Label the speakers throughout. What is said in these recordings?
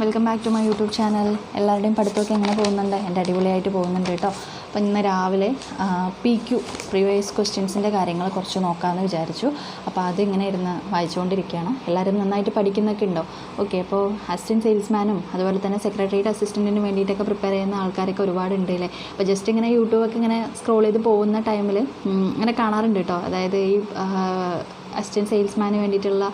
Speaker 1: Welcome back to my YouTube channel എല്ലാവരുടെയും പഠിത്തമൊക്കെ എങ്ങനെ പോകുന്നുണ്ട്? എന്റെ അടിപൊളിയായിട്ട് പോകുന്നുണ്ട് കേട്ടോ. അപ്പോൾ ഇന്ന് രാവിലെ പി ക്യു പ്രീവിയസ് ക്വസ്റ്റ്യൻസിന്റെ കാര്യങ്ങൾ കുറച്ച് നോക്കാമെന്ന് വിചാരിച്ചു. അപ്പോൾ അതിങ്ങനെ ഇരുന്ന് വായിച്ചുകൊണ്ടിരിക്കുകയാണ്. എല്ലാവരും നന്നായിട്ട് പഠിക്കുന്നൊക്കെ ഉണ്ടോ? ഓക്കെ അപ്പോൾ അസിസ്റ്റന്റ് സെയിൽസ്മാനും അതുപോലെ തന്നെ സെക്രട്ടറിയുടെ അസിസ്റ്റന്റിന് വേണ്ടിയിട്ടൊക്കെ പ്രിപ്പയർ ചെയ്യുന്ന ആൾക്കാരൊക്കെ ഒരുപാട് ഉണ്ട് അല്ലേ? അപ്പോൾ ജസ്റ്റ് ഇങ്ങനെ യൂട്യൂബൊക്കെ ഇങ്ങനെ സ്ക്രോൾ ചെയ്ത് പോകുന്ന ടൈമിൽ ഇങ്ങനെ കാണാറുണ്ട് കേട്ടോ. അതായത് ഈ അസിസ്റ്റന്റ് സെയിൽസ്മാന് വേണ്ടിയിട്ടുള്ള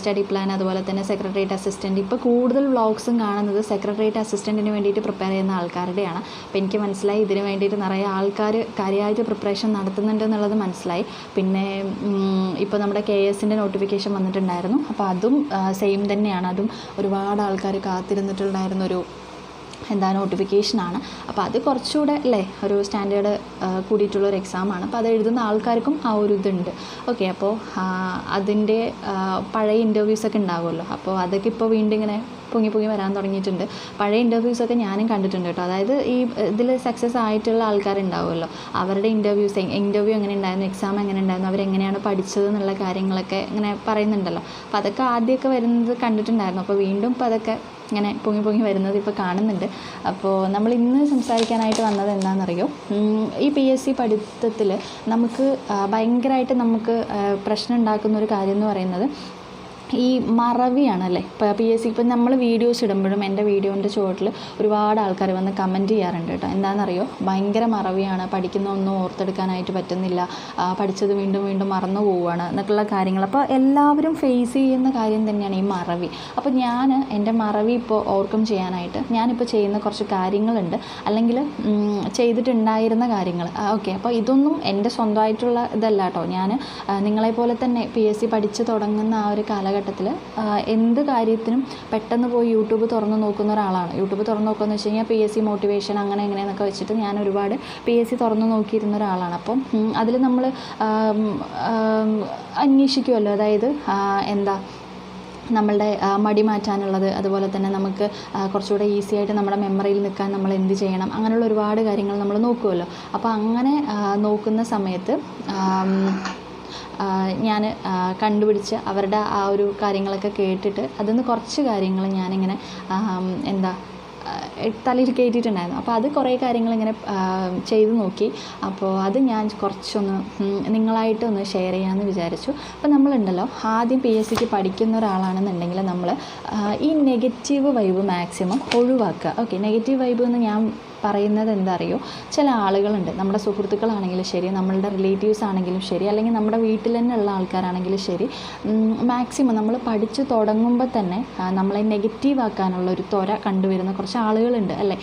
Speaker 1: സ്റ്റഡി പ്ലാൻ അതുപോലെ തന്നെ സെക്രട്ടറിയേറ്റ് അസിസ്റ്റന്റ് ഇപ്പോൾ കൂടുതൽ വ്ളോഗ്സും കാണുന്നത് സെക്രട്ടറിയേറ്റ് അസിസ്റ്റന്റിന് വേണ്ടിയിട്ട് പ്രിപ്പയർ ചെയ്യുന്ന ആൾക്കാരുടെയാണ്. അപ്പോൾ എനിക്ക് മനസ്സിലായി ഇതിന് വേണ്ടിയിട്ട് നിറയെ ആൾക്കാർ കാര്യമായിട്ട് പ്രിപ്പറേഷൻ നടത്തുന്നുണ്ട് എന്നുള്ളത് മനസ്സിലായി. പിന്നെ ഇപ്പോൾ നമ്മുടെ കെ എസിന്റെ നോട്ടിഫിക്കേഷൻ വന്നിട്ടുണ്ടായിരുന്നു. അപ്പോൾ അതും സെയിം തന്നെയാണ്. അതും ഒരുപാട് ആൾക്കാർ കാത്തിരുന്നിട്ടുണ്ടായിരുന്നൊരു എന്താ നോട്ടിഫിക്കേഷനാണ് അപ്പോൾ അത് കുറച്ചുകൂടെ അല്ലേ ഒരു സ്റ്റാൻഡേർഡ് കൂടിയിട്ടുള്ളൊരു എക്സാമാണ് അപ്പോൾ അത് എഴുതുന്ന ആൾക്കാർക്കും ആ ഒരു ഇതുണ്ട്. ഓക്കെ അപ്പോൾ അതിന്റെ പഴയ ഇന്റർവ്യൂസൊക്കെ ഉണ്ടാകുമല്ലോ അപ്പോൾ അതൊക്കെ ഇപ്പോൾ വീണ്ടും ഇങ്ങനെ പൊങ്ങി പൊങ്ങി വരാൻ തുടങ്ങിയിട്ടുണ്ട്. പഴയ ഇന്റർവ്യൂസൊക്കെ ഞാനും കണ്ടിട്ടുണ്ട് കേട്ടോ. അതായത് ഈ ഇതിൽ സക്സസ് ആയിട്ടുള്ള ആൾക്കാരുണ്ടാവുമല്ലോ അവരുടെ ഇന്റർവ്യൂസ് ഇന്റർവ്യൂ എങ്ങനെ ഉണ്ടായിരുന്നു എക്സാം എങ്ങനെ ഉണ്ടായിരുന്നു അവരെങ്ങനെയാണ് പഠിച്ചത് എന്നുള്ള കാര്യങ്ങളൊക്കെ ഇങ്ങനെ പറയുന്നുണ്ടല്ലോ. അപ്പോൾ അതൊക്കെ ആദ്യമൊക്കെ വരുന്നത് കണ്ടിട്ടുണ്ടായിരുന്നു. അപ്പോൾ വീണ്ടും ഇപ്പോൾ അതൊക്കെ ഇങ്ങനെ പൊങ്ങി പൊങ്ങി വരുന്നത് ഇപ്പോൾ കാണുന്നുണ്ട്. അപ്പോൾ നമ്മൾ ഇന്ന് സംസാരിക്കാനായിട്ട് വന്നത് എന്താണെന്നറിയോ? ഈ പി എസ് സി പഠിത്തത്തിൽ നമുക്ക് ഭയങ്കരമായിട്ട് നമുക്ക് പ്രശ്നം ഉണ്ടാക്കുന്ന ഒരു കാര്യം എന്ന് പറയുന്നത് ഈ മറവിയാണല്ലേ? ഇപ്പോൾ പി എസ് സി ഇപ്പം നമ്മൾ വീഡിയോസ് ഇടുമ്പോഴും എന്റെ വീഡിയോന്റെ ചുവട്ടിൽ ഒരുപാട് ആൾക്കാർ വന്ന് കമന്റ് ചെയ്യാറുണ്ട് കേട്ടോ. എന്താണെന്നറിയോ? ഭയങ്കര മറവിയാണ്. പഠിക്കുന്ന ഒന്നും ഓർത്തെടുക്കാനായിട്ട് പറ്റുന്നില്ല. പഠിച്ചത് വീണ്ടും വീണ്ടും മറന്നു പോവുകയാണ് എന്നൊക്കെയുള്ള കാര്യങ്ങൾ അപ്പോൾ എല്ലാവരും ഫേസ് ചെയ്യുന്ന കാര്യം തന്നെയാണ് ഈ മറവി. അപ്പോൾ ഞാൻ എന്റെ മറവി ഇപ്പോൾ ഓവർകം ചെയ്യാനായിട്ട് ഞാനിപ്പോൾ ചെയ്യുന്ന കുറച്ച് കാര്യങ്ങളുണ്ട്. അല്ലെങ്കിൽ ചെയ്തിട്ടുണ്ടായിരുന്ന കാര്യങ്ങൾ ഓക്കെ. അപ്പോൾ ഇതൊന്നും എന്റെ സ്വന്തമായിട്ടുള്ള ഇതല്ല കേട്ടോ. ഞാൻ നിങ്ങളെപ്പോലെ തന്നെ പി എസ് സി പഠിച്ച് തുടങ്ങുന്ന ആ ഒരു കാലഘട്ടത്തിൽ എന്ത് കാര്യത്തിനും പെട്ടെന്ന് പോയി യൂട്യൂബ് തുറന്ന് നോക്കുന്ന ഒരാളാണ്. യൂട്യൂബ് തുറന്ന് നോക്കുകയെന്ന് വെച്ച് കഴിഞ്ഞാൽ പി എസ് സി മോട്ടിവേഷൻ അങ്ങനെ എങ്ങനെയെന്നൊക്കെ വെച്ചിട്ട് ഞാൻ ഒരുപാട് പി എസ് സി തുറന്ന് നോക്കിയിരുന്ന ഒരാളാണ്. അപ്പം അതിൽ നമ്മൾ അന്വേഷിക്കുമല്ലോ അതായത് എന്താ നമ്മളുടെ മടി മാറ്റാനുള്ളത് അതുപോലെ തന്നെ നമുക്ക് കുറച്ചുകൂടെ ഈസി ആയിട്ട് നമ്മുടെ മെമ്മറിയിൽ നിൽക്കാൻ നമ്മൾ എന്ത് ചെയ്യണം അങ്ങനെയുള്ള ഒരുപാട് കാര്യങ്ങൾ നമ്മൾ നോക്കുമല്ലോ അപ്പോൾ അങ്ങനെ നോക്കുന്ന സമയത്ത് ഞാൻ കണ്ടുപിടിച്ച് അവരുടെ ആ ഒരു കാര്യങ്ങളൊക്കെ കേട്ടിട്ട് അതിൽ നിന്ന് കുറച്ച് കാര്യങ്ങൾ ഞാനിങ്ങനെ എന്താ തലയിൽ കയറ്റിയിട്ടുണ്ടായിരുന്നു അപ്പോൾ അത് കുറേ കാര്യങ്ങൾ ഇങ്ങനെ ചെയ്തു നോക്കി. അപ്പോൾ അത് ഞാൻ കുറച്ചൊന്ന് നിങ്ങളായിട്ടൊന്ന് ഷെയർ ചെയ്യാമെന്ന് വിചാരിച്ചു. അപ്പോൾ നമ്മളുണ്ടല്ലോ ആദ്യം പി എസ് സിക്ക് പഠിക്കുന്ന ഒരാളാണെന്നുണ്ടെങ്കിൽ നമ്മൾ ഈ നെഗറ്റീവ് വൈബ് മാക്സിമം ഒഴിവാക്കുക. ഓക്കെ നെഗറ്റീവ് വൈബ് എന്ന് ഞാൻ പറയുന്നത് എന്താ അറിയോ ചില ആളുകളുണ്ട്. നമ്മുടെ സുഹൃത്തുക്കളാണെങ്കിലും ശരി നമ്മളുടെ റിലേറ്റീവ്സ് ആണെങ്കിലും ശരി അല്ലെങ്കിൽ നമ്മുടെ വീട്ടിൽ തന്നെ ഉള്ള ആൾക്കാരാണെങ്കിലും ശരി മാക്സിമം നമ്മൾ പഠിച്ചു തുടങ്ങുമ്പോൾ തന്നെ നമ്മളെ നെഗറ്റീവ് ആക്കാനുള്ള ഒരു ത്വര കണ്ടുവരുന്ന കുറച്ച് ആളുകളുണ്ട് അല്ലേ?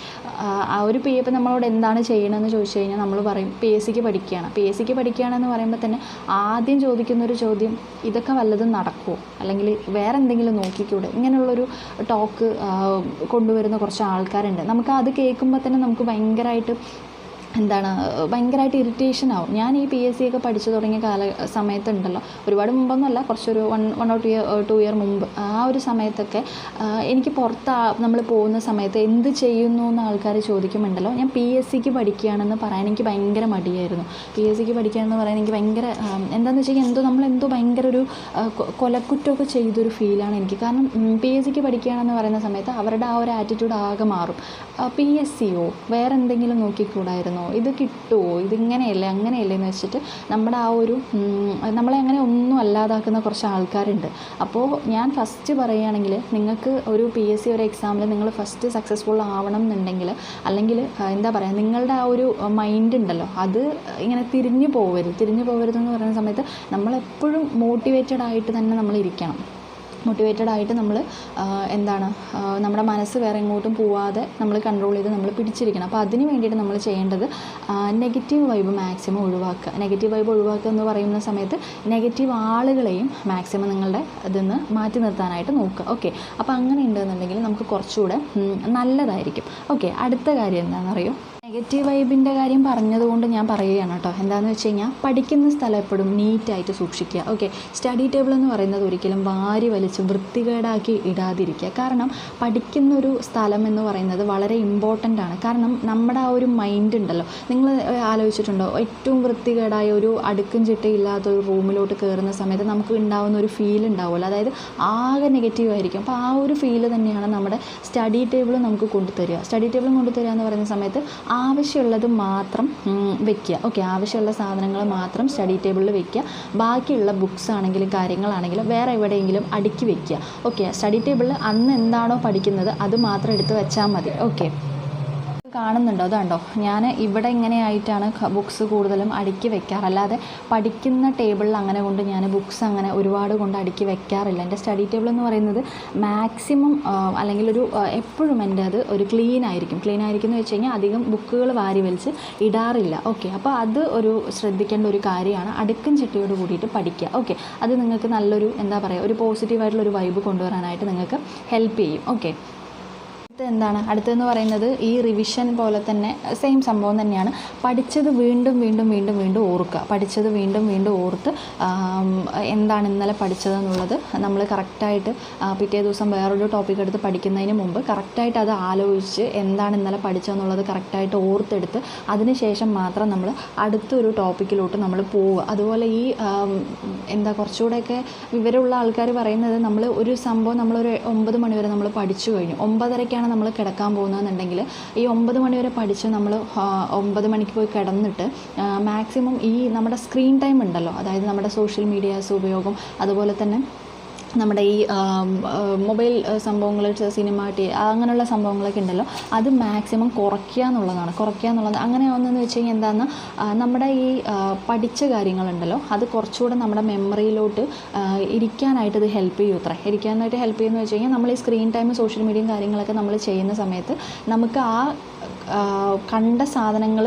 Speaker 1: ആ ഒരു പി ഇപ്പോൾ നമ്മളോട് എന്താണ് ചെയ്യണമെന്ന് ചോദിച്ചു കഴിഞ്ഞാൽ നമ്മൾ പറയും പി എസ് സിക്ക് പഠിക്കുകയാണ്. പി എസ് സിക്ക് പഠിക്കുകയാണെന്ന് പറയുമ്പോൾ തന്നെ ആദ്യം ചോദിക്കുന്ന ഒരു ചോദ്യം ഇതൊക്കെ വല്ലതും നടക്കുമോ അല്ലെങ്കിൽ വേറെ എന്തെങ്കിലും നോക്കിക്കൂടെ? ഇങ്ങനെയുള്ളൊരു ടോക്ക് കൊണ്ടുവരുന്ന കുറച്ച് ആൾക്കാരുണ്ട്. നമുക്ക് അത് കേൾക്കുമ്പോൾ തന്നെ നമുക്ക് ഭയങ്കരമായിട്ട് എന്താണ് ഭയങ്കരമായിട്ട് ഇറിറ്റേഷൻ ആവും. ഞാൻ ഈ പി എസ് സി ഒക്കെ പഠിച്ചു തുടങ്ങിയ കാല സമയത്തുണ്ടല്ലോ. ഒരുപാട് മുമ്പൊന്നുമല്ല കുറച്ചൊരു one one or two year two year മുമ്പ്. ആ ഒരു സമയത്തൊക്കെ എനിക്ക് പുറത്ത് നമ്മൾ പോകുന്ന സമയത്ത് എന്ത് ചെയ്യുന്നു എന്ന് ആൾക്കാർ ചോദിക്കുമുണ്ടല്ലോ ഞാൻ പി എസ് സിക്ക് പഠിക്കുകയാണെന്ന് പറയാൻ എനിക്ക് ഭയങ്കര മടിയായിരുന്നു. പി എസ് സിക്ക് പഠിക്കുകയാണെന്ന് പറയാൻ എനിക്ക് ഭയങ്കര എന്താണെന്ന് വെച്ചാൽ എന്തോ നമ്മളെന്തോ ഭയങ്കര ഒരു കൊലക്കുറ്റമൊക്കെ ചെയ്തൊരു ഫീലാണ് എനിക്ക്. കാരണം പി എസ് സിക്ക് പഠിക്കുകയാണെന്ന് പറയുന്ന സമയത്ത് അവരുടെ ആ ഒരു ആറ്റിറ്റ്യൂഡ് ആകെ മാറും. പി എസ് സിയോ വേറെ എന്തെങ്കിലും നോക്കിക്കൂടായിരുന്നു? കിട്ടുമോ ഇത് കിട്ടുമോ ഇതിങ്ങനെയല്ലേ അങ്ങനെയല്ലേ എന്ന് വെച്ചിട്ട് നമ്മുടെ ആ ഒരു നമ്മളെ അങ്ങനെ ഒന്നും അല്ലാതാക്കുന്ന കുറച്ച് ആൾക്കാരുണ്ട്. അപ്പോൾ ഞാൻ ഫസ്റ്റ് പറയുകയാണെങ്കിൽ നിങ്ങൾക്ക് ഒരു പി എസ് സി ഒരു എക്സാമിൽ നിങ്ങൾ ഫസ്റ്റ് സക്സസ്ഫുൾ ആവണം എന്നുണ്ടെങ്കിൽ അല്ലെങ്കിൽ എന്താ പറയുക നിങ്ങളുടെ ആ ഒരു മൈൻഡ് ഉണ്ടല്ലോ അത് ഇങ്ങനെ തിരിഞ്ഞു പോകരുത് തിരിഞ്ഞു പോകരുതെന്ന് പറയുന്ന സമയത്ത് നമ്മളെപ്പോഴും മോട്ടിവേറ്റഡ് ആയിട്ട് തന്നെ നമ്മൾ ഇരിക്കണം. മോട്ടിവേറ്റഡ് ആയിട്ട് നമ്മൾ എന്താണ് നമ്മുടെ മനസ്സ് വേറെ എങ്ങോട്ടും പോവാതെ നമ്മൾ കൺട്രോൾ ചെയ്ത് നമ്മൾ പിടിച്ചിരിക്കണം. അപ്പോൾ അതിന് വേണ്ടിയിട്ട് നമ്മൾ ചെയ്യേണ്ടത് നെഗറ്റീവ് വൈബ് മാക്സിമം ഒഴിവാക്കുക. നെഗറ്റീവ് വൈബ് ഒഴിവാക്കുക എന്ന് പറയുന്ന സമയത്ത് നെഗറ്റീവ് ആളുകളെയും മാക്സിമം നിങ്ങളുടെ ഇതിൽ നിന്ന് മാറ്റി നിർത്താനായിട്ട് നോക്കുക. ഓക്കെ അപ്പോൾ അങ്ങനെ ഉണ്ടെന്നുണ്ടെങ്കിൽ നമുക്ക് കുറച്ചുകൂടെ നല്ലതായിരിക്കും. ഓക്കെ അടുത്ത കാര്യം എന്താണെന്നറിയോ? നെഗറ്റീവ് വൈബിന്റെ കാര്യം പറഞ്ഞതുകൊണ്ട് ഞാൻ പറയുകയാണ് കേട്ടോ. എന്താണെന്ന് വെച്ച് കഴിഞ്ഞാൽ പഠിക്കുന്ന സ്ഥലം എപ്പോഴും നീറ്റായിട്ട് സൂക്ഷിക്കുക. ഓക്കെ സ്റ്റഡി ടേബിൾ എന്ന് പറയുന്നത് ഒരിക്കലും വാരി വലിച്ച് വൃത്തികേടാക്കി ഇടാതിരിക്കുക. കാരണം പഠിക്കുന്ന ഒരു സ്ഥലം എന്ന് പറയുന്നത് വളരെ ഇമ്പോർട്ടന്റ് ആണ്. കാരണം നമ്മുടെ ആ ഒരു മൈൻഡ് ഉണ്ടല്ലോ. നിങ്ങൾ ആലോചിച്ചിട്ടുണ്ടോ? ഏറ്റവും വൃത്തികേടായ ഒരു അടുക്കും ചിട്ടയില്ലാത്ത ഒരു റൂമിലോട്ട് കയറുന്ന സമയത്ത് നമുക്ക് ഉണ്ടാവുന്ന ഒരു ഫീൽ ഉണ്ടാവുമല്ലോ. അതായത് ആകെ നെഗറ്റീവ് ആയിരിക്കും. അപ്പോൾ ആ ഒരു ഫീൽ തന്നെയാണ് നമ്മുടെ സ്റ്റഡി ടേബിൾ നമുക്ക് കൊണ്ടുതരിക. സ്റ്റഡി ടേബിൾ കൊണ്ടുതരിക എന്ന് പറയുന്ന സമയത്ത് ആവശ്യമുള്ളത് മാത്രം വെക്കുക. ഓക്കെ ആവശ്യമുള്ള സാധനങ്ങൾ മാത്രം സ്റ്റഡി ടേബിളിൽ വെക്കുക. ബാക്കിയുള്ള ബുക്സ് ആണെങ്കിലും കാര്യങ്ങളാണെങ്കിലും വേറെ എവിടെയെങ്കിലും അടുക്കി വെക്കുക. ഓക്കെ സ്റ്റഡി ടേബിളിൽ അന്ന് എന്താണോ പഠിക്കുന്നത് അത് മാത്രം എടുത്ത് വെച്ചാൽ മതി. ഓക്കെ കാണുന്നുണ്ടോ. അതുണ്ടോ ഞാൻ ഇവിടെ ഇങ്ങനെയായിട്ടാണ് ബുക്സ് കൂടുതലും അടുക്കി വെക്കാറ്. അല്ലാതെ പഠിക്കുന്ന ടേബിളിൽ അങ്ങനെ കൊണ്ട് ഞാൻ ബുക്സ് അങ്ങനെ ഒരുപാട് കൊണ്ട് അടുക്കി വെക്കാറില്ല. എന്റെ സ്റ്റഡി ടേബിൾ എന്ന് പറയുന്നത് മാക്സിമം അല്ലെങ്കിൽ ഒരു എപ്പോഴും എന്റെ അത് ഒരു ക്ലീൻ ആയിരിക്കും. ക്ലീൻ ആയിരിക്കും എന്ന് വെച്ച് കഴിഞ്ഞാൽ അധികം ബുക്കുകൾ വാരി വലിച്ച് ഇടാറില്ല. ഓക്കെ അപ്പോൾ അത് ഒരു ശ്രദ്ധിക്കേണ്ട ഒരു കാര്യമാണ്. അടുക്കും ചിട്ടയോട് കൂടിയിട്ട് പഠിക്കുക. ഓക്കെ അത് നിങ്ങൾക്ക് നല്ലൊരു എന്താ പറയുക ഒരു പോസിറ്റീവായിട്ടുള്ള ഒരു വൈബ് കൊണ്ടുവരാനായിട്ട് നിങ്ങൾക്ക് ഹെൽപ്പ് ചെയ്യും. ഓക്കെ എന്താണ്? അടുത്തതെന്ന് പറയുന്നത് ഈ റിവിഷൻ പോലെ തന്നെ സെയിം സംഭവം തന്നെയാണ്. പഠിച്ചത് വീണ്ടും വീണ്ടും വീണ്ടും വീണ്ടും ഓർക്കുക. പഠിച്ചത് വീണ്ടും വീണ്ടും ഓർത്ത് എന്താണ് ഇന്നലെ പഠിച്ചതെന്നുള്ളത് നമ്മൾ കറക്റ്റായിട്ട് പിറ്റേ ദിവസം വേറൊരു ടോപ്പിക് എടുത്ത് പഠിക്കുന്നതിന് മുമ്പ് കറക്റ്റായിട്ട് അത് ആലോചിച്ച് എന്താണ് ഇന്നലെ പഠിച്ചതെന്നുള്ളത് കറക്റ്റായിട്ട് ഓർത്തെടുത്ത് അതിന് ശേഷം മാത്രം നമ്മൾ അടുത്തൊരു ടോപ്പിക്കിലോട്ട് നമ്മൾ പോവുക. അതുപോലെ ഈ എന്താ കുറച്ചുകൂടെയൊക്കെ വിവരമുള്ള ആൾക്കാർ പറയുന്നത് നമ്മൾ ഒരു സംഭവം നമ്മളൊരു ഒമ്പത് മണിവരെ നമ്മൾ പഠിച്ചു കഴിഞ്ഞു. ഒമ്പതരയ്ക്കാണ് നമ്മൾ കിടക്കാൻ പോകുന്നതെന്നുണ്ടെങ്കിൽ ഈ ഒമ്പത് മണി വരെ പഠിച്ച് നമ്മൾ ഒമ്പത് മണിക്ക് പോയി കിടന്നിട്ട് മാക്സിമം ഈ നമ്മുടെ സ്ക്രീൻ ടൈം ഉണ്ടല്ലോ. അതായത് നമ്മുടെ സോഷ്യൽ മീഡിയാസ് ഉപയോഗം. അതുപോലെ തന്നെ നമ്മുടെ ഈ മൊബൈൽ സംഭവങ്ങൾ സിനിമ ടി അങ്ങനെയുള്ള സംഭവങ്ങളൊക്കെ ഉണ്ടല്ലോ അത് മാക്സിമം കുറയ്ക്കുക എന്നുള്ളതാണ്. കുറയ്ക്കുക എന്നുള്ളത് അങ്ങനെ ഒന്നെന്ന് വെച്ച് കഴിഞ്ഞാൽ എന്താണെന്ന് നമ്മുടെ ഈ പഠിച്ച കാര്യങ്ങളുണ്ടല്ലോ അത് കുറച്ചുകൂടെ നമ്മുടെ മെമ്മറിയിലോട്ട് ഇരിക്കാനായിട്ട് ഇത് ഹെൽപ്പ് ചെയ്യും അത്ര. ഇരിക്കാനായിട്ട് ഹെൽപ്പ് ചെയ്യുമെന്ന് വെച്ച് കഴിഞ്ഞാൽ നമ്മൾ ഈ സ്ക്രീൻ ടൈം സോഷ്യൽ മീഡിയയും കാര്യങ്ങളൊക്കെ നമ്മൾ ചെയ്യുന്ന സമയത്ത് നമുക്ക് ആ കണ്ട സാധനങ്ങൾ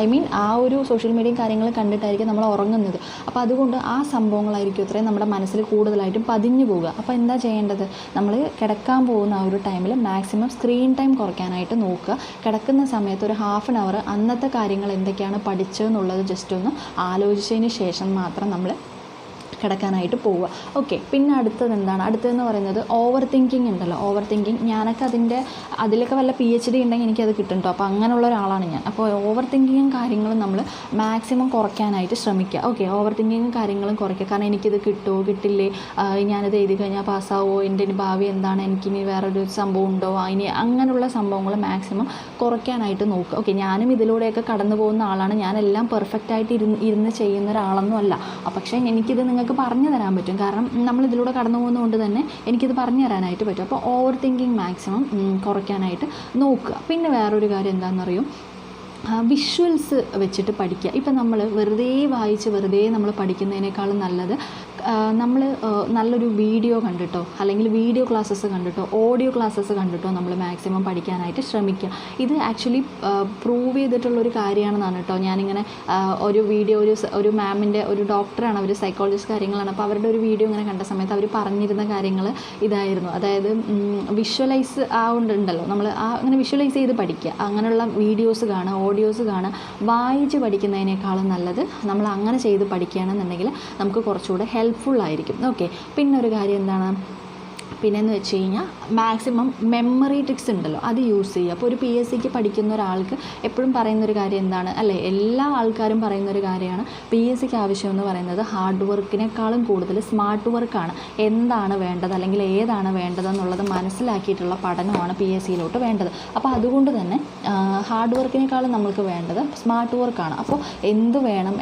Speaker 1: ഐ മീൻ ആ ഒരു സോഷ്യൽ മീഡിയയും കാര്യങ്ങൾ കണ്ടിട്ടായിരിക്കും നമ്മൾ ഉറങ്ങുന്നത്. അപ്പോൾ അതുകൊണ്ട് ആ സംഭവങ്ങളായിരിക്കും ഇത്രയും നമ്മുടെ മനസ്സിൽ കൂടുതലായിട്ടും പതിഞ്ഞു പോവുക. അപ്പോൾ എന്താ ചെയ്യേണ്ടത്? നമ്മൾ കിടക്കാൻ പോകുന്ന ആ ഒരു ടൈമിൽ മാക്സിമം സ്ക്രീൻ ടൈം കുറയ്ക്കാനായിട്ട് നോക്കുക. കിടക്കുന്ന സമയത്ത് ഒരു ഹാഫ് ആൻ അവർ അന്നത്തെ കാര്യങ്ങൾ എന്തൊക്കെയാണ് പഠിച്ചതെന്നുള്ളത് ജസ്റ്റ് ഒന്ന് ആലോചിച്ചതിന് ശേഷം മാത്രം നമ്മൾ കിടക്കാനായിട്ട് പോവുക. ഓക്കെ പിന്നെ അടുത്തത് എന്താണ്? അടുത്തതെന്ന് പറയുന്നത് ഓവർ തിങ്കിങ് ഉണ്ടല്ലോ. ഓവർ തിങ്കിങ് ഞാനൊക്കെ അതിന്റെ അതിലൊക്കെ വല്ല പി എച്ച് ഡി ഉണ്ടെങ്കിൽ എനിക്കത് കിട്ടും കേട്ടോ അപ്പോൾ അങ്ങനെയുള്ള ഒരാളാണ് ഞാൻ. അപ്പോൾ ഓവർ തിങ്കിങ്ങും കാര്യങ്ങളും നമ്മൾ മാക്സിമം കുറയ്ക്കാനായിട്ട് ശ്രമിക്കുക. ഓക്കെ ഓവർ തിങ്കിങ്ങും കാര്യങ്ങളും കുറയ്ക്കുക. കാരണം എനിക്കിത് കിട്ടുമോ കിട്ടില്ലേ? ഞാനിത് എഴുതി കഴിഞ്ഞാൽ പാസ്സാവോ? എന്റെ ഭാവി എന്താണ്? എനിക്കിനി വേറൊരു സംഭവം ഉണ്ടോ? ഇനി അങ്ങനെയുള്ള സംഭവങ്ങൾ മാക്സിമം കുറയ്ക്കാനായിട്ട് നോക്കുക. ഓക്കെ ഞാനും ഇതിലൂടെയൊക്കെ കടന്നു പോകുന്ന ആളാണ്. ഞാനെല്ലാം പെർഫെക്റ്റായിട്ട് ഇരുന്ന് ഇരുന്ന് ചെയ്യുന്ന ഒരാളൊന്നും അല്ല. പക്ഷേ എനിക്കിത് നിങ്ങൾക്ക് നിങ്ങൾക്ക് പറഞ്ഞു തരാൻ പറ്റും. കാരണം നമ്മൾ ഇതിലൂടെ കടന്നു പോകുന്നതുകൊണ്ട് തന്നെ എനിക്കിത് പറഞ്ഞു തരാനായിട്ട് പറ്റും. അപ്പോൾ ഓവർ തിങ്കിങ് മാക്സിമം കുറയ്ക്കാനായിട്ട് നോക്കുക. പിന്നെ വേറൊരു കാര്യം എന്താണെന്നറിയും വിഷ്വൽസ് വെച്ചിട്ട് പഠിക്കുക. ഇപ്പം നമ്മൾ വെറുതെ വായിച്ച് വെറുതെ നമ്മൾ പഠിക്കുന്നതിനേക്കാളും നല്ലത് നമ്മൾ നല്ലൊരു വീഡിയോ കണ്ടിട്ടോ അല്ലെങ്കിൽ വീഡിയോ ക്ലാസ്സസ് കണ്ടിട്ടോ ഓഡിയോ ക്ലാസ്സസ് കണ്ടിട്ടോ നമ്മൾ മാക്സിമം പഠിക്കാനായിട്ട് ശ്രമിക്കുക ഇത് ആക്ച്വലി പ്രൂവ് ചെയ്തിട്ടുള്ളൊരു കാര്യമാണെന്നാണ് കേട്ടോ. ഞാനിങ്ങനെ ഒരു വീഡിയോ ഒരു ഒരു മാമിന്റെ ഒരു ഡോക്ടറാണ് അവർ സൈക്കോളജിസ്റ്റ് കാര്യങ്ങളാണ് അപ്പോൾ അവരുടെ ഒരു വീഡിയോ ഇങ്ങനെ കണ്ട സമയത്ത് അവർ പറഞ്ഞിരുന്ന കാര്യങ്ങൾ ഇതായിരുന്നു. അതായത് വിഷ്വലൈസ് ആവുന്നുണ്ടല്ലോ നമ്മൾ ആ അങ്ങനെ വിഷ്വലൈസ് ചെയ്ത് പഠിക്കുക അങ്ങനെയുള്ള വീഡിയോസ് കാണുക ഓഡിയോസ് കാണുക വായിച്ച് പഠിക്കുന്നതിനേക്കാളും നല്ലത് നമ്മൾ അങ്ങനെ ചെയ്ത് പഠിക്കുകയാണെന്നുണ്ടെങ്കിൽ നമുക്ക് കുറച്ചുകൂടെ ഹെൽപ്ഫുൾ ആയിരിക്കും. ഓക്കെ പിന്നെ ഒരു കാര്യം എന്താണ്? പിന്നെയെന്ന് വെച്ച് കഴിഞ്ഞാൽ മാക്സിമം മെമ്മറി ട്രിക്സ് ഉണ്ടല്ലോ അത് യൂസ് ചെയ്യുക. അപ്പോൾ ഒരു പി എസ് സിക്ക് പഠിക്കുന്ന ഒരാൾക്ക് എപ്പോഴും പറയുന്നൊരു കാര്യം എന്താണ്? അല്ലേ എല്ലാ ആൾക്കാരും പറയുന്നൊരു കാര്യമാണ്. പി എസ് സിക്ക് ആവശ്യമെന്ന് പറയുന്നത് ഹാർഡ് വർക്കിനേക്കാളും കൂടുതൽ സ്മാർട്ട് വർക്കാണ് എന്താണ് വേണ്ടത്? അല്ലെങ്കിൽ ഏതാണ് വേണ്ടതെന്നുള്ളത് മനസ്സിലാക്കിയിട്ടുള്ള പഠനമാണ് പി എസ് സിയിലോട്ട് വേണ്ടത്. അപ്പോൾ അതുകൊണ്ട് തന്നെ ഹാർഡ് വർക്കിനേക്കാളും നമ്മൾക്ക് വേണ്ടത് സ്മാർട്ട് വർക്കാണ് അപ്പോൾ എന്ത് വേണം?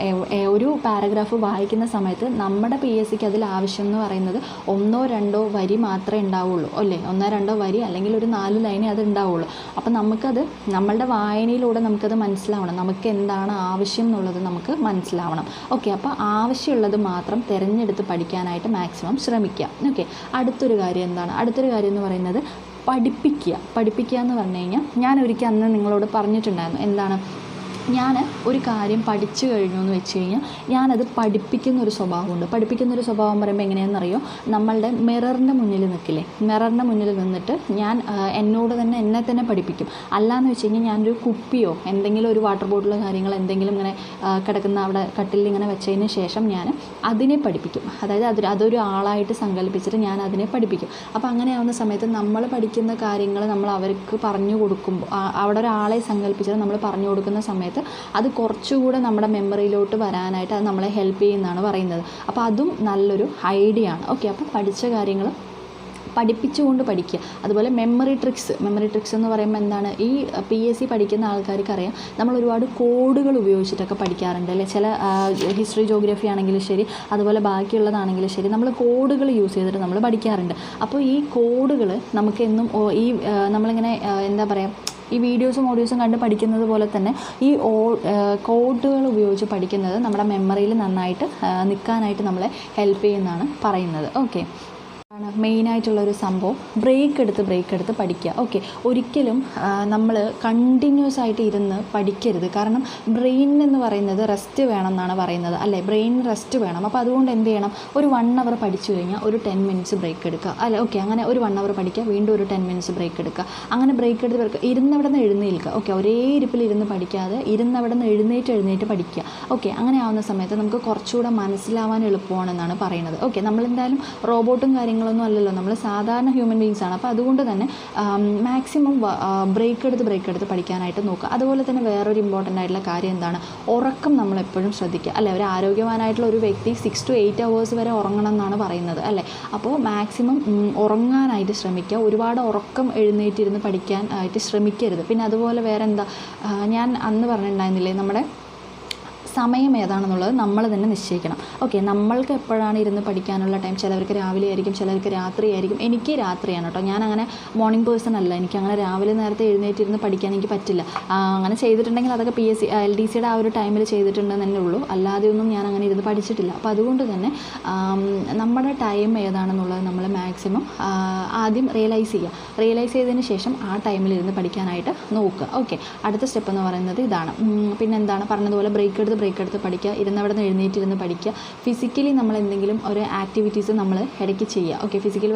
Speaker 1: ഒരു പാരഗ്രാഫ് വായിക്കുന്ന സമയത്ത് നമ്മുടെ പി എസ് സിക്ക് അതിൽ ആവശ്യം എന്ന് പറയുന്നത് ഒന്നോ രണ്ടോ വരി മാത്രം മാത്രമേ ഉണ്ടാവുള്ളൂ അല്ലേ? ഒന്നോ രണ്ടോ വരി അല്ലെങ്കിൽ ഒരു നാല് ലൈനേ അത് ഉണ്ടാവുള്ളൂ. അപ്പം നമുക്കത് നമ്മളുടെ വായനയിലൂടെ നമുക്കത് മനസ്സിലാവണം. നമുക്ക് എന്താണ് ആവശ്യം എന്നുള്ളത് നമുക്ക് മനസ്സിലാവണം. ഓക്കെ അപ്പോൾ ആവശ്യമുള്ളത് മാത്രം തിരഞ്ഞെടുത്ത് പഠിക്കാനായിട്ട് മാക്സിമം ശ്രമിക്കുക. ഓക്കെ അടുത്തൊരു കാര്യം എന്താണ്? അടുത്തൊരു കാര്യം എന്ന് പറയുന്നത് പഠിപ്പിക്കുക. പഠിപ്പിക്കുക എന്ന് പറഞ്ഞു കഴിഞ്ഞാൽ ഞാൻ ഒരിക്കൽ അന്ന് നിങ്ങളോട് പറഞ്ഞിട്ടുണ്ടായിരുന്നു. എന്താണ്? ഞാൻ ഒരു കാര്യം പഠിച്ചു കഴിഞ്ഞു എന്ന് വെച്ച് കഴിഞ്ഞാൽ ഞാനത് പഠിപ്പിക്കുന്ന ഒരു സ്വഭാവമുണ്ട്. പഠിപ്പിക്കുന്ന ഒരു സ്വഭാവം പറയുമ്പോൾ എങ്ങനെയാണെന്നറിയോ നമ്മളുടെ മിററിന്റെ മുന്നിൽ നിൽക്കില്ലേ മിററിന്റെ മുന്നിൽ നിന്നിട്ട് ഞാൻ എന്നോട് തന്നെ എന്നെ തന്നെ പഠിപ്പിക്കും. അല്ലാന്ന് വെച്ച് കഴിഞ്ഞാൽ ഞാനൊരു കുപ്പിയോ എന്തെങ്കിലും ഒരു വാട്ടർ ബോട്ടിലോ കാര്യങ്ങൾ എന്തെങ്കിലും ഇങ്ങനെ കിടക്കുന്ന അവിടെ കട്ടിലിൽ ഇങ്ങനെ വെച്ചതിന് ശേഷം ഞാൻ അതിനെ പഠിപ്പിക്കും. അതായത് അത് അതൊരു ആളായിട്ട് സങ്കല്പിച്ചിട്ട് ഞാൻ അതിനെ പഠിപ്പിക്കും. അപ്പോൾ അങ്ങനെയാവുന്ന സമയത്ത് നമ്മൾ പഠിക്കുന്ന കാര്യങ്ങൾ നമ്മൾ അവർക്ക് പറഞ്ഞു കൊടുക്കുമ്പോൾ അവിടെ ഒരാളെ സങ്കല്പിച്ചിട്ട് നമ്മൾ പറഞ്ഞു കൊടുക്കുന്ന സമയത്ത് അത് കുറച്ചുകൂടെ നമ്മുടെ മെമ്മറിയിലോട്ട് വരാനായിട്ട് അത് നമ്മളെ ഹെൽപ്പ് ചെയ്യുന്നതാണ് പറയുന്നത്. അപ്പോൾ അതും നല്ലൊരു ഐഡിയ ആണ്. ഓക്കെ അപ്പോൾ പഠിച്ച കാര്യങ്ങൾ പഠിപ്പിച്ചുകൊണ്ട് പഠിക്കുക. അതുപോലെ മെമ്മറി ട്രിക്സ് മെമ്മറി ട്രിക്സ് എന്ന് പറയുമ്പോൾ എന്താണ്? ഈ പി എസ് സി പഠിക്കുന്ന ആൾക്കാർക്ക് അറിയാം നമ്മൾ ഒരുപാട് കോഡുകൾ ഉപയോഗിച്ചിട്ടൊക്കെ പഠിക്കാറുണ്ട് അല്ലേ? ചില ഹിസ്റ്ററി ജോഗ്രഫി ആണെങ്കിലും ശരി അതുപോലെ ബാക്കിയുള്ളതാണെങ്കിലും ശരി നമ്മൾ കോഡുകൾ യൂസ് ചെയ്തിട്ട് നമ്മൾ പഠിക്കാറുണ്ട്. അപ്പോൾ ഈ കോഡുകൾ നമുക്ക് എന്നും ഈ നമ്മളിങ്ങനെ എന്താ പറയുക ഈ വീഡിയോസും ഓഡിയോസും കണ്ട് പഠിക്കുന്നത് പോലെ തന്നെ ഈ ഓ കോഡുകൾ ഉപയോഗിച്ച് പഠിക്കുന്നത് നമ്മുടെ മെമ്മറിയിൽ നന്നായിട്ട് നിൽക്കാനായിട്ട് നമ്മളെ ഹെൽപ്പ് ചെയ്യുന്നതാണ് പറയുന്നത്. ഓക്കെ ആണ് മെയിനായിട്ടുള്ളൊരു സംഭവം. ബ്രേക്ക് എടുത്ത് ബ്രേക്ക് എടുത്ത് പഠിക്കുക. ഓക്കെ ഒരിക്കലും നമ്മൾ കണ്ടിന്യൂസ് ആയിട്ട് ഇരുന്ന് പഠിക്കരുത്. കാരണം ബ്രെയിൻ എന്ന് പറയുന്നത് റെസ്റ്റ് വേണം എന്നാണ് പറയുന്നത്. അല്ലേ? ബ്രെയിൻ റെസ്റ്റ് വേണം. അപ്പോൾ അതുകൊണ്ട് എന്ത് ചെയ്യണം? ഒരു വൺ അവർ പഠിച്ചു കഴിഞ്ഞാൽ ഒരു ടെൻ മിനിറ്റ്സ് ബ്രേക്ക് എടുക്കുക. അല്ല? ഓക്കെ അങ്ങനെ ഒരു വൺ അവർ പഠിക്കുക. വീണ്ടും ഒരു ടെൻ മിനിറ്റ്സ് ബ്രേക്ക് എടുക്കുക. അങ്ങനെ ബ്രേക്ക് എടുത്ത് ബ്രേക്ക് ഇരുന്നവിടെ നിന്ന് എഴുന്നേൽക്കുക. ഓക്കെ ഒരേ ഇരിപ്പിൽ ഇരുന്ന് പഠിക്കാതെ ഇരുന്നവിടെ നിന്ന് എഴുന്നേറ്റ് എഴുന്നേറ്റ് പഠിക്കുക. ഓക്കെ അങ്ങനെ ആവുന്ന സമയത്ത് നമുക്ക് കുറച്ചുകൂടെ മനസ്സിലാവാൻ എളുപ്പമാണെന്നാണ് പറയുന്നത്. ഓക്കെ നമ്മളെന്തായാലും റോബോട്ടും കാര്യങ്ങളൊന്നും അല്ലല്ലോ. നമ്മൾ സാധാരണ ഹ്യൂമൻ ബീങ്സ് ആണ്. അപ്പോൾ അതുകൊണ്ട് തന്നെ മാക്സിമം ബ്രേക്ക് എടുത്ത് ബ്രേക്ക് എടുത്ത് പഠിക്കാനായിട്ട് നോക്കുക. അതുപോലെ തന്നെ വേറൊരു ഇമ്പോർട്ടന്റ് ആയിട്ടുള്ള കാര്യം എന്താണ്? ഉറക്കം നമ്മൾ എപ്പോഴും ശ്രദ്ധിക്കുക. അല്ലേ? ഒരു ആരോഗ്യവാനായിട്ടുള്ള ഒരു വ്യക്തി സിക്സ് ടു എയ്റ്റ് അവേഴ്സ് വരെ ഉറങ്ങണം എന്നാണ് പറയുന്നത്. അല്ലേ? അപ്പോൾ മാക്സിമം ഉറങ്ങാനായിട്ട് ശ്രമിക്കുക. ഒരുപാട് ഉറക്കം എഴുന്നേറ്റിരുന്ന് പഠിക്കാൻ ആയിട്ട് ശ്രമിക്കരുത്. പിന്നെ അതുപോലെ വേറെ എന്താ ഞാൻ അന്ന് പറഞ്ഞിട്ടുണ്ടായിരുന്നില്ലേ? നമ്മുടെ സമയം ഏതാണെന്നുള്ളത് നമ്മൾ തന്നെ നിശ്ചയിക്കണം. ഓക്കെ നമ്മൾക്ക് എപ്പോഴാണ് ഇരുന്ന് പഠിക്കാനുള്ള ടൈം ചിലവർക്ക് രാവിലെ ആയിരിക്കും ചിലർക്ക് രാത്രി ആയിരിക്കും. എനിക്ക് രാത്രിയാണ് കേട്ടോ ഞാൻ അങ്ങനെ മോർണിംഗ് പേഴ്സൺ അല്ല. എനിക്ക് അങ്ങനെ രാവിലെ നേരത്തെ എഴുന്നേറ്റിരുന്ന് പഠിക്കാൻ എനിക്ക് പറ്റില്ല. അങ്ങനെ ചെയ്തിട്ടുണ്ടെങ്കിൽ അതൊക്കെ P S C L D സിയുടെ ആ ഒരു ടൈമിൽ ചെയ്തിട്ടുണ്ടെന്ന് തന്നെ ഉള്ളൂ. അല്ലാതെ ഒന്നും ഞാൻ അങ്ങനെ ഇരുന്ന് പഠിച്ചിട്ടില്ല. അപ്പോൾ അതുകൊണ്ട് തന്നെ നമ്മുടെ ടൈം ഏതാണെന്നുള്ളത് നമ്മൾ മാക്സിമം ആദ്യം റിയലൈസ് ചെയ്യുക റിയലൈസ് ചെയ്തതിന് ശേഷം ആ ടൈമിൽ ഇരുന്ന് പഠിക്കാനായിട്ട് നോക്കുക. ഓക്കെ അടുത്ത സ്റ്റെപ്പ് എന്ന് പറയുന്നത് ഇതാണ്. പിന്നെ എന്താണ് പറഞ്ഞതുപോലെ ബ്രേക്ക് എടുത്ത് ബ്രേക്ക് എടുത്ത് പഠിക്കുക ഇരുന്നവിടെ നിന്ന് എഴുന്നേറ്റിരുന്ന് പഠിക്കുക. ഫിസിക്കലി നമ്മൾ എന്തെങ്കിലും ഒരു ആക്ടിവിറ്റീസ് നമ്മൾ ഇടയ്ക്ക് ചെയ്യുക. ഓക്കെ ഫിസിക്കൽ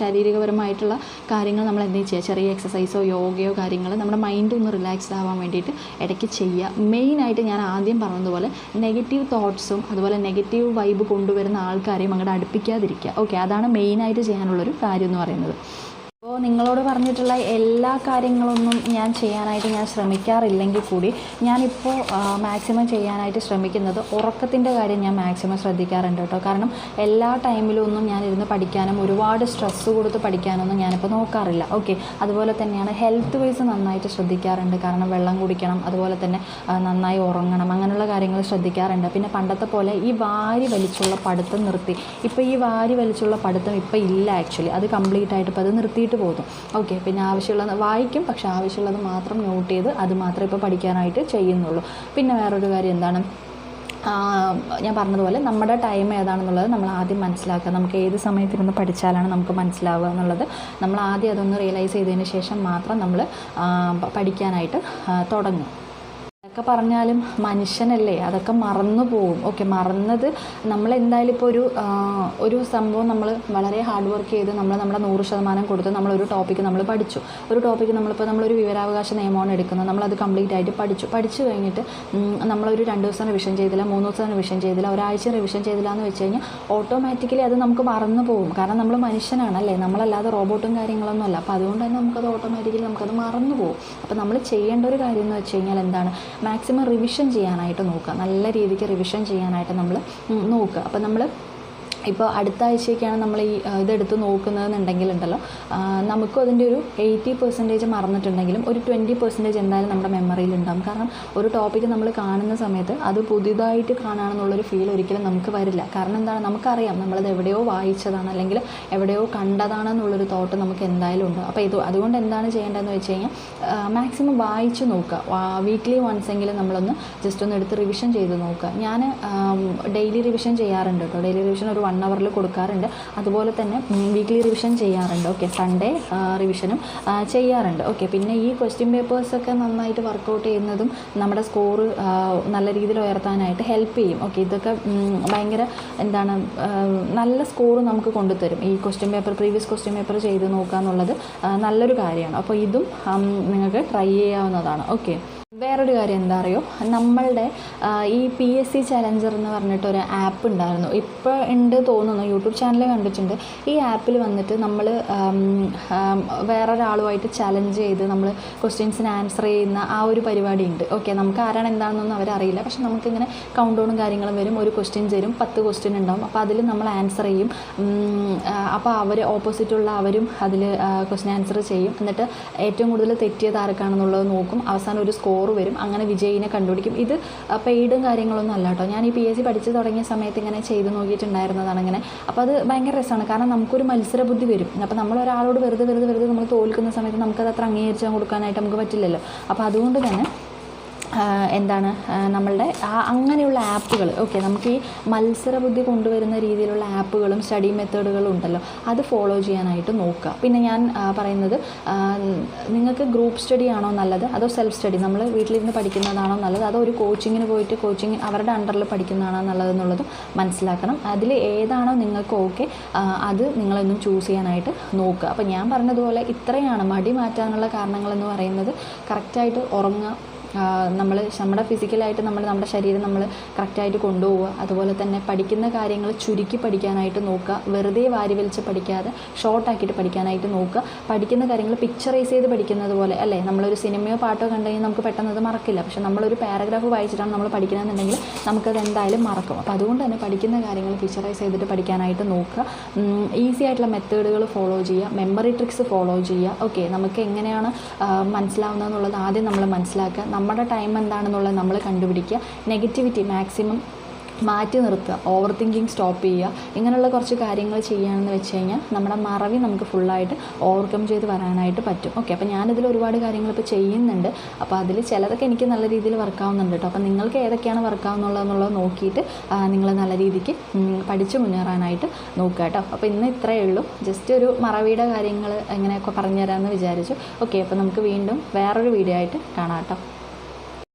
Speaker 1: ശാരീരികപരമായിട്ടുള്ള കാര്യങ്ങൾ നമ്മൾ എന്തെങ്കിലും ചെയ്യുക. ചെറിയ എക്സസൈസോ യോഗയോ കാര്യങ്ങൾ നമ്മുടെ മൈൻഡ് ഒന്ന് റിലാക്സ്ഡ് ആവാൻ വേണ്ടിയിട്ട് ഇടയ്ക്ക് ചെയ്യുക. മെയിനായിട്ട് ഞാൻ ആദ്യം പറഞ്ഞതുപോലെ നെഗറ്റീവ് തോട്ട്സും അതുപോലെ നെഗറ്റീവ് വൈബ് കൊണ്ടുവരുന്ന ആൾക്കാരെയും അങ്ങോട്ട് അടുപ്പിക്കാതിരിക്കുക. ഓക്കെ അതാണ് മെയിനായിട്ട് ചെയ്യാനുള്ളൊരു കാര്യം എന്ന് പറയുന്നത്. അപ്പോൾ നിങ്ങളോട് പറഞ്ഞിട്ടുള്ള എല്ലാ കാര്യങ്ങളൊന്നും ഞാൻ ചെയ്യാനായിട്ട് ഞാൻ ശ്രമിക്കാറില്ലെങ്കിൽ കൂടി ഞാനിപ്പോൾ മാക്സിമം ചെയ്യാനായിട്ട് ശ്രമിക്കുന്നത് ഉറക്കത്തിന്റെ കാര്യം ഞാൻ മാക്സിമം ശ്രദ്ധിക്കാറുണ്ട് കേട്ടോ. കാരണം എല്ലാ ടൈമിലും ഒന്നും ഞാൻ ഇരുന്ന് പഠിക്കാനും ഒരുപാട് സ്ട്രെസ്സ് കൊടുത്ത് പഠിക്കാനൊന്നും ഞാനിപ്പോൾ നോക്കാറില്ല. ഓക്കെ അതുപോലെ തന്നെയാണ് ഹെൽത്ത് വൈസ് നന്നായിട്ട് ശ്രദ്ധിക്കാറുണ്ട്. കാരണം വെള്ളം കുടിക്കണം അതുപോലെ തന്നെ നന്നായി ഉറങ്ങണം അങ്ങനെയുള്ള കാര്യങ്ങൾ ശ്രദ്ധിക്കാറുണ്ട്. പിന്നെ പണ്ടത്തെ പോലെ ഈ വാരി വലിച്ചുള്ള പഠിത്തം നിർത്തി. ഇപ്പോൾ ഈ വാരി വലിച്ചുള്ള പഠിത്തം ഇപ്പോൾ ഇല്ല ആക്ച്വലി അത് കംപ്ലീറ്റ് ആയിട്ട് ഇപ്പോൾ അത് നിർത്തിയിട്ട് പോകുന്നു. ഓക്കെ പിന്നെ ആവശ്യമുള്ളത് വായിക്കും പക്ഷേ ആവശ്യമുള്ളത് മാത്രം നോട്ട് ചെയ്ത് അത് മാത്രമേ ഇപ്പോൾ പഠിക്കാനായിട്ട് ചെയ്യുന്നുള്ളൂ. പിന്നെ വേറൊരു കാര്യം എന്താണ്? ഞാൻ പറഞ്ഞതുപോലെ നമ്മുടെ ടൈം ഏതാണെന്നുള്ളത് നമ്മൾ ആദ്യം മനസ്സിലാക്കുക. നമുക്ക് ഏത് സമയത്തിരുന്ന് പഠിച്ചാലാണ് നമുക്ക് മനസ്സിലാവുക എന്നുള്ളത്. നമ്മൾ ആദ്യം അതൊന്ന് റിയലൈസ് ചെയ്തതിന് ശേഷം മാത്രം നമ്മൾ പഠിക്കാനായിട്ട് തുടങ്ങും. അതൊക്കെ പറഞ്ഞാലും മനുഷ്യനല്ലേ? അതൊക്കെ മറന്നു പോകും. ഓക്കെ മറന്നത് നമ്മൾ എന്തായാലും ഇപ്പോൾ ഒരു ഒരു സംഭവം നമ്മൾ വളരെ ഹാർഡ് വർക്ക് ചെയ്ത് നമ്മൾ നമ്മുടെ നൂറ് ശതമാനം കൊടുത്ത് നമ്മളൊരു ടോപ്പിക്ക് നമ്മൾ പഠിച്ചു. ഒരു ടോപ്പിക്ക് നമ്മളിപ്പോൾ നമ്മളൊരു വിവരാവകാശ നിയമമാണ് എടുക്കുന്നത്. നമ്മളത് കംപ്ലീറ്റ് ആയിട്ട് പഠിച്ചു. പഠിച്ചു കഴിഞ്ഞിട്ട് നമ്മളൊരു രണ്ട് ദിവസം റിവിഷൻ ചെയ്തില്ല മൂന്ന് ദിവസം റിവിഷൻ ചെയ്തില്ല ഒരാഴ്ച റിവിഷൻ ചെയ്തില്ല എന്ന് വെച്ച് കഴിഞ്ഞാൽ ഓട്ടോമാറ്റിക്കലി അത് നമുക്ക് മറന്നു പോകും. കാരണം നമ്മൾ മനുഷ്യനാണ് അല്ലേ? നമ്മളല്ലാതെ റോബോട്ടും കാര്യങ്ങളൊന്നും അല്ല അപ്പോൾ അതുകൊണ്ട് തന്നെ നമുക്കത് ഓട്ടോമാറ്റിക്കലി നമുക്കത് മറന്നു പോകും. അപ്പോൾ നമ്മൾ ചെയ്യേണ്ട ഒരു കാര്യം എന്ന് വെച്ച് കഴിഞ്ഞാൽ എന്താണ്? മാക്സിമം റിവിഷൻ ചെയ്യാനായിട്ട് നോക്കുക. നല്ല രീതിക്ക് റിവിഷൻ ചെയ്യാനായിട്ട് നമ്മൾ നോക്കുക. അപ്പോൾ നമ്മൾ ഇപ്പോൾ അടുത്ത ആഴ്ചയൊക്കെയാണ് നമ്മൾ ഈ ഇതെടുത്ത് നോക്കുന്നതെന്നുണ്ടെങ്കിലുണ്ടല്ലോ. നമുക്കും അതിന്റെ ഒരു എയ്റ്റി പെർസെന്റേജ് മറന്നിട്ടുണ്ടെങ്കിലും ഒരു ട്വന്റി പെർസെന്റേജ് എന്തായാലും നമ്മുടെ മെമ്മറിയിൽ ഉണ്ടാകും കാരണം ഒരു ടോപ്പിക്ക് നമ്മൾ കാണുന്ന സമയത്ത് അത് പുതിയതായിട്ട് കാണാണെന്നുള്ളൊരു ഫീൽ ഒരിക്കലും നമുക്ക് വരില്ല. കാരണം എന്താണ്? നമുക്കറിയാം നമ്മളത് എവിടെയോ വായിച്ചതാണ് അല്ലെങ്കിൽ എവിടെയോ കണ്ടതാണെന്നുള്ളൊരു തോട്ട് നമുക്ക് എന്തായാലും ഉണ്ട്. അപ്പോൾ ഇത് അതുകൊണ്ട് എന്താണ് ചെയ്യേണ്ടതെന്ന് വെച്ച് കഴിഞ്ഞാൽ മാക്സിമം വായിച്ച് നോക്കുക. വീക്ക്ലി വൺസ് എങ്കിലും നമ്മളൊന്ന് ജസ്റ്റ് ഒന്ന് എടുത്ത് റിവിഷൻ ചെയ്ത് നോക്കുക. ഞാൻ ഡെയിലി റിവിഷൻ ചെയ്യാറുണ്ട് കേട്ടോ. ഡെയിലി റിവിഷൻ ഒരു വൺ വൺ അവറിൽ കൊടുക്കാറുണ്ട്. അതുപോലെ തന്നെ വീക്ക്ലി റിവിഷൻ ചെയ്യാറുണ്ട്. ഓക്കെ സൺഡേ റിവിഷനും ചെയ്യാറുണ്ട്. ഓക്കെ പിന്നെ ഈ ക്വസ്റ്റ്യൻ പേപ്പേഴ്സൊക്കെ നന്നായിട്ട് വർക്കൗട്ട് ചെയ്യുന്നതും നമ്മുടെ സ്കോർ നല്ല രീതിയിൽ ഉയർത്താനായിട്ട് ഹെൽപ്പ് ചെയ്യും. ഓക്കെ ഇതൊക്കെ ഭയങ്കര എന്താണ് നല്ല സ്കോർ നമുക്ക് കൊണ്ടുതരും. ഈ question paper previous question paper ചെയ്ത് നോക്കുക എന്നുള്ളത് നല്ലൊരു കാര്യമാണ്. അപ്പോൾ ഇതും നിങ്ങൾക്ക് ട്രൈ ചെയ്യാവുന്നതാണ്. ഓക്കെ വേറൊരു കാര്യം എന്താ അറിയോ? നമ്മളുടെ ഈ പി എസ് സി ചലഞ്ചർ എന്ന് പറഞ്ഞിട്ട് ഒരു ആപ്പ് ഉണ്ടായിരുന്നു. ഇപ്പോൾ ഉണ്ട് തോന്നുന്നു. യൂട്യൂബ് ചാനൽ കണ്ടിട്ടുണ്ട്. ഈ ആപ്പിൽ വന്നിട്ട് നമ്മൾ വേറൊരാളുമായിട്ട് ചലഞ്ച് ചെയ്ത് നമ്മൾ ക്വസ്റ്റ്യൻസിന് ആൻസർ ചെയ്യുന്ന ആ ഒരു പരിപാടി ഉണ്ട്. ഓക്കെ നമുക്ക് ആരാണ് എന്താണെന്നൊന്നും അവരറിയില്ല. പക്ഷെ നമുക്കിങ്ങനെ കൗണ്ട് ഡൗണും കാര്യങ്ങളും വരും. ഒരു ക്വസ്റ്റ്യൻ തരും പത്ത് ക്വസ്റ്റ്യൻ ഉണ്ടാവും. അപ്പോൾ അതിൽ നമ്മൾ ആൻസർ ചെയ്യും. അപ്പോൾ അവർ ഓപ്പോസിറ്റുള്ള അവരും അതിൽ ക്വസ്റ്റ്യൻ ആൻസർ ചെയ്യും. എന്നിട്ട് ഏറ്റവും കൂടുതൽ തെറ്റിയത് ആർക്കാണെന്നുള്ളത് നോക്കും. അവസാനം ഒരു സ്കോർ വരും. അങ്ങനെ വിജയിനെ കണ്ടുപിടിക്കും. ഇത് പെയ്ഡും കാര്യങ്ങളൊന്നും അല്ല കേട്ടോ. ഞാൻ ഈ പി എസ് സി പഠിച്ച് തുടങ്ങിയ സമയത്ത് ഇങ്ങനെ ചെയ്ത് നോക്കിയിട്ടുണ്ടായിരുന്നതാണ് ഇങ്ങനെ. അപ്പോൾ അത് ഭയങ്കര രസമാണ്. കാരണം നമുക്കൊരു മത്സര ബുദ്ധി വരും. അപ്പോൾ നമ്മൾ ഒരാളോട് വെറുതെ വെറുതെ വെറുതെ നമ്മൾ തോൽക്കുന്ന സമയത്ത് നമുക്കത് അത്ര അംഗീകരിച്ചാൽ കൊടുക്കാനായിട്ട് നമുക്ക് പറ്റില്ലല്ലോ. അപ്പോൾ അതുകൊണ്ട് തന്നെ എന്താണ് നമ്മളുടെ ആ അങ്ങനെയുള്ള ആപ്പുകൾ. ഓക്കെ നമുക്ക് ഈ മത്സരബുദ്ധി കൊണ്ടുവരുന്ന രീതിയിലുള്ള ആപ്പുകളും സ്റ്റഡി മെത്തേഡുകളും ഉണ്ടല്ലോ. അത് ഫോളോ ചെയ്യാനായിട്ട് നോക്കുക. പിന്നെ ഞാൻ പറയുന്നത് നിങ്ങൾക്ക് ഗ്രൂപ്പ് സ്റ്റഡി ആണോ നല്ലത്? അതോ സെൽഫ് സ്റ്റഡി? നമ്മൾ വീട്ടിലിരുന്ന് പഠിക്കുന്നതാണോ നല്ലത്? അതോ ഒരു കോച്ചിങ്ങിന് പോയിട്ട് കോച്ചിങ് അവരുടെ അണ്ടറിൽ പഠിക്കുന്നതാണോ നല്ലതെന്നുള്ളതും മനസ്സിലാക്കണം. അതിൽ ഏതാണോ നിങ്ങൾക്ക് ഓക്കെ അത് നിങ്ങളൊന്നും ചൂസ് ചെയ്യാനായിട്ട് നോക്കുക. അപ്പോൾ ഞാൻ പറഞ്ഞതുപോലെ ഇത്രയാണ്. മടി മാറ്റാനുള്ള കാരണങ്ങളെന്ന് പറയുന്നത് കറക്റ്റായിട്ട് ഉറങ്ങുക നമ്മൾ നമ്മുടെ ഫിസിക്കലായിട്ട് നമ്മൾ നമ്മുടെ ശരീരം നമ്മൾ കറക്റ്റായിട്ട് കൊണ്ടുപോവുക. അതുപോലെ തന്നെ പഠിക്കുന്ന കാര്യങ്ങൾ ചുരുക്കി പഠിക്കാനായിട്ട് നോക്കുക. വെറുതെ വാരി വലിച്ച് പഠിക്കാതെ ഷോർട്ടാക്കിയിട്ട് പഠിക്കാനായിട്ട് നോക്കുക. പഠിക്കുന്ന കാര്യങ്ങൾ പിക്ചറൈസ് ചെയ്ത് പഠിക്കുന്നത് പോലെ അല്ലേ? നമ്മളൊരു സിനിമയോ പാട്ടോ കണ്ടു കഴിഞ്ഞാൽ നമുക്ക് പെട്ടെന്ന് അത് മറക്കില്ല. പക്ഷെ നമ്മളൊരു പാരഗ്രാഫ് വായിച്ചിട്ടാണ് നമ്മൾ പഠിക്കണമെന്നുണ്ടെങ്കിൽ നമുക്കത് എന്തായാലും മറക്കും. അപ്പോൾ അതുകൊണ്ട് തന്നെ പഠിക്കുന്ന കാര്യങ്ങൾ പിക്ചറൈസ് ചെയ്തിട്ട് പഠിക്കാനായിട്ട് നോക്കുക. ഈസി ആയിട്ടുള്ള മെത്തേഡുകൾ ഫോളോ ചെയ്യുക. മെമ്മറി ട്രിക്സ് ഫോളോ ചെയ്യുക. ഓക്കെ നമുക്ക് എങ്ങനെയാണ് മനസ്സിലാവുന്നതെന്നുള്ളത് ആദ്യം നമ്മൾ മനസ്സിലാക്കുക. നമ്മുടെ ടൈം എന്താണെന്നുള്ളത് നമ്മൾ കണ്ടുപിടിക്കുക. നെഗറ്റിവിറ്റി മാക്സിമം മാറ്റി നിർത്തുക. ഓവർ തിങ്കിങ് സ്റ്റോപ്പ് ചെയ്യുക. ഇങ്ങനെയുള്ള കുറച്ച് കാര്യങ്ങൾ ചെയ്യുകയാണെന്ന് വെച്ച് കഴിഞ്ഞാൽ നമ്മുടെ മറവി നമുക്ക് ഫുള്ളായിട്ട് ഓവർകം ചെയ്ത് വരാനായിട്ട് പറ്റും. ഓക്കെ അപ്പോൾ ഞാനിതിൽ ഒരുപാട് കാര്യങ്ങൾ ഇപ്പോൾ ചെയ്യുന്നുണ്ട്. അപ്പോൾ അതിൽ ചിലതൊക്കെ എനിക്ക് നല്ല രീതിയിൽ വർക്കാവുന്നുണ്ട് കേട്ടോ. അപ്പോൾ നിങ്ങൾക്ക് ഏതൊക്കെയാണ് വർക്കാവുന്നുള്ളതെന്നുള്ളത് നോക്കിയിട്ട് നിങ്ങൾ നല്ല രീതിക്ക് പഠിച്ചു മുന്നേറാനായിട്ട് നോക്കുക കേട്ടോ. അപ്പോൾ ഇന്ന് ഇത്രയേ ഉള്ളൂ. ജസ്റ്റ് ഒരു മറവിയുടെ കാര്യങ്ങൾ എങ്ങനെയൊക്കെ പറഞ്ഞു തരാമെന്ന് വിചാരിച്ചു. ഓക്കെ അപ്പോൾ നമുക്ക് വീണ്ടും വേറൊരു വീഡിയോ ആയിട്ട് കാണാം കേട്ടോ.